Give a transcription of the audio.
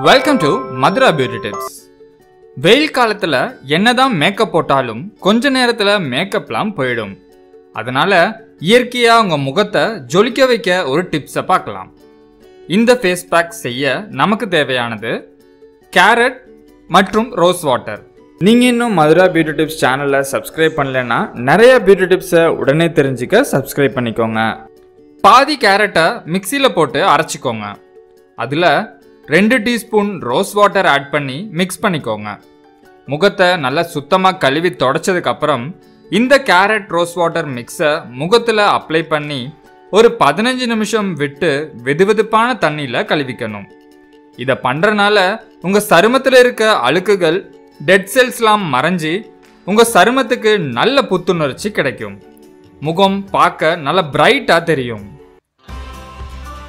Welcome to Madhura beauty tips வெயில் காலத்தில் என்னதான் மேக்கப் போட்டாலும் கொஞ்ச நேரத்தில் மேக்கப்லாம் போயிடும். அதனால இயற்கையாக உங்கள் முகத்தை ஜொலிக்க வைக்க ஒரு டிப்ஸை பார்க்கலாம். இந்த ஃபேஸ் பேக் செய்ய நமக்கு தேவையானது கேரட் மற்றும் ரோஸ் வாட்டர் நீங்கள் இன்னும் மதுரா பியூட்டி டிப்ஸ் சேனலை சப்ஸ்கிரைப் பண்ணலன்னா நிறைய பியூட்டி டிப்ஸை உடனே தெரிஞ்சுக்க சப்ஸ்கிரைப் பண்ணிக்கோங்க. பாதி கேரட்டை மிக்சியில் போட்டு அரைச்சிக்கோங்க. அதில் ரெண்டு டீஸ்பூன் ரோஸ் வாட்டர் ஆட் பண்ணி மிக்ஸ் பண்ணிக்கோங்க. முகத்தை நல்லா சுத்தமாக கழுவி தொடச்சதுக்கப்புறம் இந்த கேரட் ரோஸ் வாட்டர் மிக்ஸை முகத்தில் அப்ளை பண்ணி ஒரு பதினஞ்சு நிமிஷம் விட்டு வெதுவெதுப்பான தண்ணியில் கழுவிக்கணும். இதை பண்ணுறனால உங்கள் சருமத்தில் இருக்க அழுக்குகள் டெட் செல்ஸ்லாம் மறைஞ்சி உங்கள் சருமத்துக்கு நல்ல புத்துணர்ச்சி கிடைக்கும். முகம் பார்க்க நல்ல பிரைட்டாக தெரியும்.